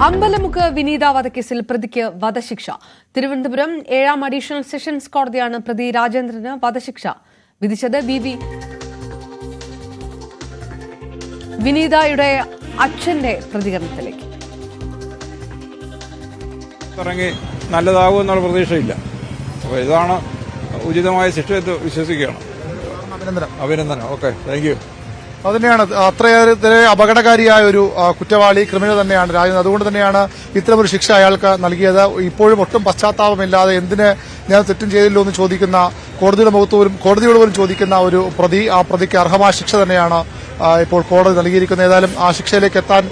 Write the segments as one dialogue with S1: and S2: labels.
S1: അമ്പലമുക്ക് വിനീത വധക്കേസിൽ പ്രതിക്ക് വധശിക്ഷ. തിരുവനന്തപുരം ഏഴാം അഡീഷണൽ സെഷൻസ് കോടതിയാണ് പ്രതി രാജേന്ദ്രന് വധശിക്ഷ വിധിച്ചത് വി വി വിനീതയുടെ അച്ഛന്റെ പ്രതികരണത്തിലേക്ക്.
S2: ഇറങ്ങി നല്ലതാകും എന്നുള്ള പ്രതീക്ഷയില്ല. അപ്പോൾ ഇതാണ് ഉചിതമായ ശിക്ഷ എന്ന് വിശ്വസിക്കുകയാണ്.
S3: അഭിനന്ദനം.
S2: അഭിനന്ദനം. ഓക്കെ. Thank you.
S3: അതുതന്നെയാണ് അത്രയേറെ അപകടകാരിയായ ഒരു കുറ്റവാളി ക്രിമിനൽ തന്നെയാണ് രാജൻ അതുകൊണ്ട് തന്നെയാണ് ഇത്തരമൊരു ശിക്ഷ അയാൾക്ക് നൽകിയത്. ഇപ്പോഴും ഒട്ടും പശ്ചാത്താപമില്ലാതെ എന്തിന് ഞാൻ തെറ്റും ചെയ്തില്ലോ എന്ന് ചോദിക്കുന്ന കോടതിയുടെ മുഖത്ത് പോലും കോടതിയോട് പോലും ചോദിക്കുന്ന ഒരു പ്രതി ആ പ്രതിക്ക് അർഹമായ ശിക്ഷ തന്നെയാണ് ഇപ്പോൾ കോടതി നൽകിയിരിക്കുന്നത്. ഏതായാലും ആ ശിക്ഷയിലേക്ക് എത്താൻ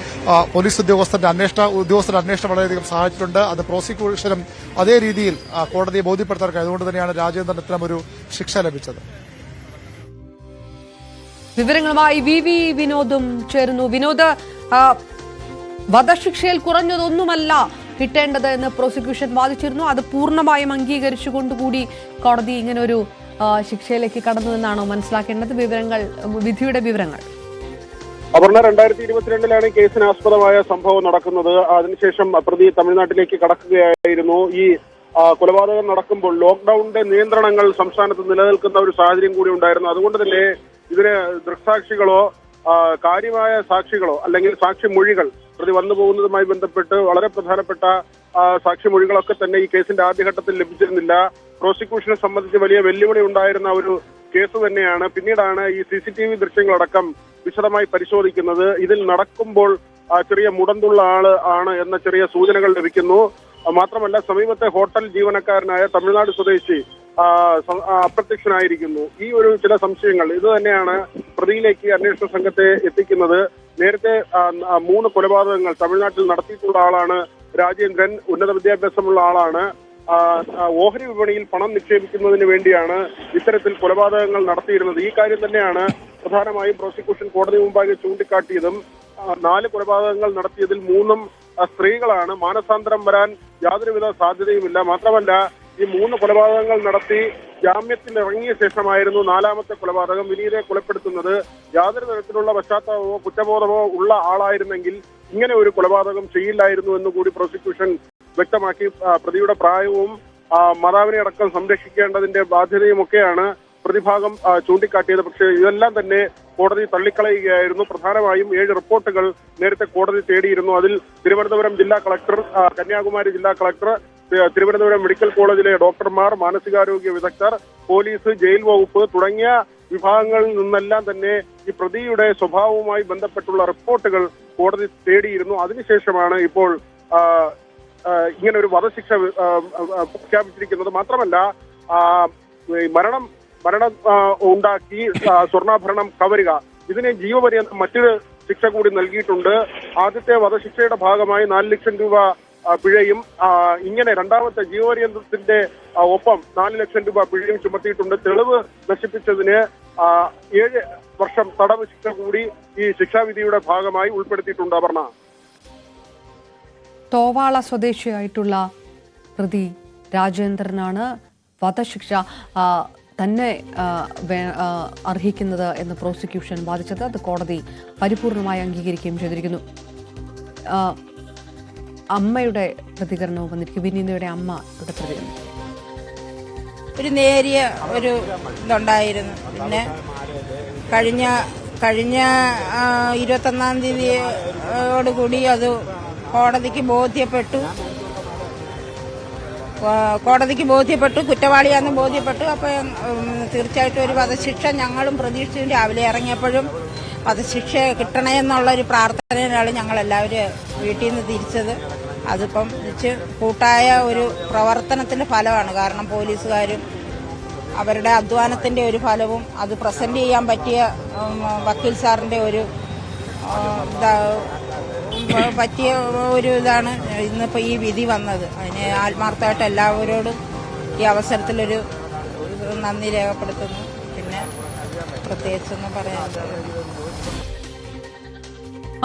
S3: പോലീസ് ഉദ്യോഗസ്ഥന്റെ അന്വേഷണ ഉദ്യോഗസ്ഥരുടെ അന്വേഷണം വളരെയധികം സഹായിച്ചിട്ടുണ്ട്. അത് പ്രോസിക്യൂഷനും അതേ രീതിയിൽ കോടതിയെ ബോധ്യപ്പെടുത്താൻ അതുകൊണ്ട് തന്നെയാണ് രാജേന്ദ്രൻ ഇത്തരം ഒരു ശിക്ഷ ലഭിച്ചത്.
S1: വിവരങ്ങളുമായി വി വി വിനോദും ചേരുന്നു. വിനോദ് വധശിക്ഷയിൽ കുറഞ്ഞതൊന്നുമല്ല കിട്ടേണ്ടത് എന്ന് പ്രോസിക്യൂഷൻ വാദിച്ചിരുന്നു. അത് പൂർണമായും അംഗീകരിച്ചുകൊണ്ടുകൂടി കോടതി ഇങ്ങനൊരു ശിക്ഷയിലേക്ക് കടന്നുവെന്നാണോ മനസ്സിലാക്കേണ്ടത്? വിവരങ്ങൾ വിധിയുടെ വിവരങ്ങൾ.
S4: അപർണ രണ്ടായിരത്തി ഇരുപത്തിരണ്ടിലാണ് കേസിന് ആസ്പദമായ സംഭവം നടക്കുന്നത്. അതിനുശേഷം പ്രതി തമിഴ്നാട്ടിലേക്ക് കടക്കുകയായിരുന്നു. ഈ കൊലപാതകം നടക്കുമ്പോൾ ലോക്ക്ഡൌണിന്റെ നിയന്ത്രണങ്ങൾ സംസ്ഥാനത്ത് നിലനിൽക്കുന്ന ഒരു സാഹചര്യം കൂടി ഉണ്ടായിരുന്നു. അതുകൊണ്ട് തന്നെ ഇതിന് ദൃക്സാക്ഷികളോ കാര്യമായ സാക്ഷികളോ അല്ലെങ്കിൽ സാക്ഷിമൊഴികൾ പ്രതി വന്നു പോകുന്നതുമായി ബന്ധപ്പെട്ട് വളരെ പ്രധാനപ്പെട്ട സാക്ഷി സാക്ഷിമൊഴികളൊക്കെ തന്നെ ഈ കേസിന്റെ ആദ്യഘട്ടത്തിൽ ലഭിച്ചിരുന്നില്ല. പ്രോസിക്യൂഷനെ സംബന്ധിച്ച് വലിയ വെല്ലുവിളി ഉണ്ടായിരുന്ന ഒരു കേസ് തന്നെയാണ്. പിന്നീടാണ് ഈ സി സി ടി വി ദൃശ്യങ്ങളടക്കം വിശദമായി പരിശോധിക്കുന്നത്. ഇതിൽ നടക്കുമ്പോൾ ചെറിയ മുടന്തുള്ള ആൾ ആണ് എന്ന ചെറിയ സൂചനകൾ ലഭിക്കുന്നു. മാത്രമല്ല സമീപത്തെ ഹോട്ടൽ ജീവനക്കാരനായ തമിഴ്നാട് സ്വദേശി അപ്രത്യക്ഷനായിരിക്കുന്നു. ഈ ഒരു ചില സംശയങ്ങൾ. ഇത് തന്നെയാണ് പ്രതിയിലേക്ക് അന്വേഷണ സംഘത്തെ എത്തിക്കുന്നത്. നേരത്തെ മൂന്ന് കൊലപാതകങ്ങൾ തമിഴ്നാട്ടിൽ നടത്തിയിട്ടുള്ള ആളാണ് രാജേന്ദ്രൻ. ഉന്നത വിദ്യാഭ്യാസമുള്ള ആളാണ്. ഓഹരി വിപണിയിൽ പണം നിക്ഷേപിക്കുന്നതിന് വേണ്ടിയാണ് ഇത്തരത്തിൽ കൊലപാതകങ്ങൾ നടത്തിയിരുന്നത്. ഈ കാര്യം തന്നെയാണ് പ്രധാനമായും പ്രോസിക്യൂഷൻ കോടതി മുമ്പാകെ ചൂണ്ടിക്കാട്ടിയതും നാല് കൊലപാതകങ്ങൾ നടത്തിയതിൽ മൂന്നും സ്ത്രീകളാണ്. മാനസാന്തരം വരാൻ യാതൊരുവിധ സാധ്യതയുമില്ല. മാത്രമല്ല ഈ മൂന്ന് കൊലപാതകങ്ങൾ നടത്തി ജാമ്യത്തിൽ ഇറങ്ങിയ ശേഷമായിരുന്നു നാലാമത്തെ കൊലപാതകം. വിനീതെ കൊലപ്പെടുത്തുന്നത് യാതൊരു തരത്തിലുള്ള പശ്ചാത്തലമോ കുറ്റബോധമോ ഉള്ള ആളായിരുന്നെങ്കിൽ ഇങ്ങനെ ഒരു കൊലപാതകം ചെയ്യില്ലായിരുന്നു എന്ന് കൂടി പ്രോസിക്യൂഷൻ വ്യക്തമാക്കി. പ്രതിയുടെ പ്രായവും മാതാവിനെ അടക്കം സംരക്ഷിക്കേണ്ടതിന്റെ ബാധ്യതയും ഒക്കെയാണ് പ്രതിഭാഗം ചൂണ്ടിക്കാട്ടിയത്. പക്ഷേ ഇതെല്ലാം തന്നെ കോടതി തള്ളിക്കളയുകയായിരുന്നു. പ്രധാനമായും ഏഴ് റിപ്പോർട്ടുകൾ നേരത്തെ കോടതി തേടിയിരുന്നു. അതിൽ തിരുവനന്തപുരം ജില്ലാ കളക്ടർ കന്യാകുമാരി ജില്ലാ കളക്ടർ തിരുവനന്തപുരം മെഡിക്കൽ കോളേജിലെ ഡോക്ടർമാർ മാനസികാരോഗ്യ വിദഗ്ധർ പോലീസ് ജയിൽ വകുപ്പ് തുടങ്ങിയ വിഭാഗങ്ങളിൽ നിന്നെല്ലാം തന്നെ ഈ പ്രതിയുടെ സ്വഭാവവുമായി ബന്ധപ്പെട്ടുള്ള റിപ്പോർട്ടുകൾ കോടതി തേടിയിരുന്നു. അതിനുശേഷമാണ് ഇപ്പോൾ ഇങ്ങനെ ഒരു വധശിക്ഷ പ്രഖ്യാപിച്ചിരിക്കുന്നത്. മാത്രമല്ല മരണം മരണം ഉണ്ടാക്കി സ്വർണാഭരണം കവരുക. ഇതിനെ ജീവപര്യന്തം മറ്റൊരു ശിക്ഷ കൂടി നൽകിയിട്ടുണ്ട്. ആദ്യത്തെ വധശിക്ഷയുടെ ഭാഗമായി നാല് ലക്ഷം രൂപ പിഴയും ഇങ്ങനെ രണ്ടാമത്തെ ജീവപര്യന്തത്തിന്റെ ഒപ്പം നാല് ലക്ഷം രൂപ പിഴയും ചുമത്തിയിട്ടുണ്ട്. തെളിവ് നശിപ്പിച്ചതിന് ഏഴ് വർഷം തടവ് ശിക്ഷ കൂടി ഈ ശിക്ഷാവിധിയുടെ ഭാഗമായി ഉൾപ്പെടുത്തിയിട്ടുണ്ട് അപർണ.
S1: തോവാള സ്വദേശിയായിട്ടുള്ള പ്രതി രാജേന്ദ്രനാണ് വധശിക്ഷ തന്നെ അർഹിക്കുന്നത് എന്ന് പ്രോസിക്യൂഷൻ വാദിച്ചത്. അത് കോടതി പരിപൂർണമായി അംഗീകരിക്കുകയും ചെയ്തിരിക്കുന്നു. അമ്മയുടെ പ്രതികരണവും വന്നിരിക്കും. വിനീതയുടെ അമ്മയുടെ പ്രതികരണം.
S5: ഒരു നേരിയ ഒരു ഇതുണ്ടായിരുന്നു. പിന്നെ കഴിഞ്ഞ കഴിഞ്ഞ ഇരുപത്തൊന്നാം തീയതിയോടുകൂടി അത് കോടതിക്ക് ബോധ്യപ്പെട്ടു. കോടതിക്ക് ബോധ്യപ്പെട്ടു കുറ്റവാളിയാണെന്ന് ബോധ്യപ്പെട്ടു. അപ്പോൾ തീർച്ചയായിട്ടും ഒരു വധശിക്ഷ ഞങ്ങളും പ്രതീക്ഷിച്ചു രാവിലെ ഇറങ്ങിയപ്പോഴും വധശിക്ഷ കിട്ടണേ എന്നുള്ള ഒരു പ്രാർത്ഥനയിലാണ് ഞങ്ങളെല്ലാവരും വീട്ടിൽ നിന്ന് തിരിച്ചത്. അതിപ്പം കൂട്ടായ ഒരു പ്രവർത്തനത്തിന്റെ ഫലമാണ്. കാരണം പോലീസുകാരും അവരുടെ അധ്വാനത്തിന്റെ ഒരു ഫലവും അത് പ്രസന്റ് ചെയ്യാൻ പറ്റിയ വക്കീൽ സാറിന്റെ ഒരു പറ്റിയ ഒരു ഇതാണ് ഇന്നിപ്പോ ഈ വിധി വന്നത്. അതിന് ആത്മാർത്ഥമായിട്ട് എല്ലാവരോടും ഈ അവസരത്തിലൊരു നന്ദി രേഖപ്പെടുത്തുന്നു. പിന്നെ പ്രത്യേകിച്ചൊന്നും പറയാനില്ല.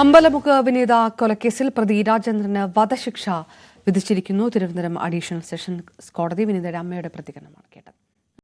S1: അമ്പലമുക്ക് വിനീത കൊലക്കേസിൽ പ്രതി രാജേന്ദ്രന് വധശിക്ഷ വിധിച്ചിരിക്കുന്നു. തിരുവനന്തപുരം അഡീഷണൽ സെഷൻസ് കോടതി വിനീതയുടെ അമ്മയുടെ പ്രതികരണമാണ് കേട്ടത്.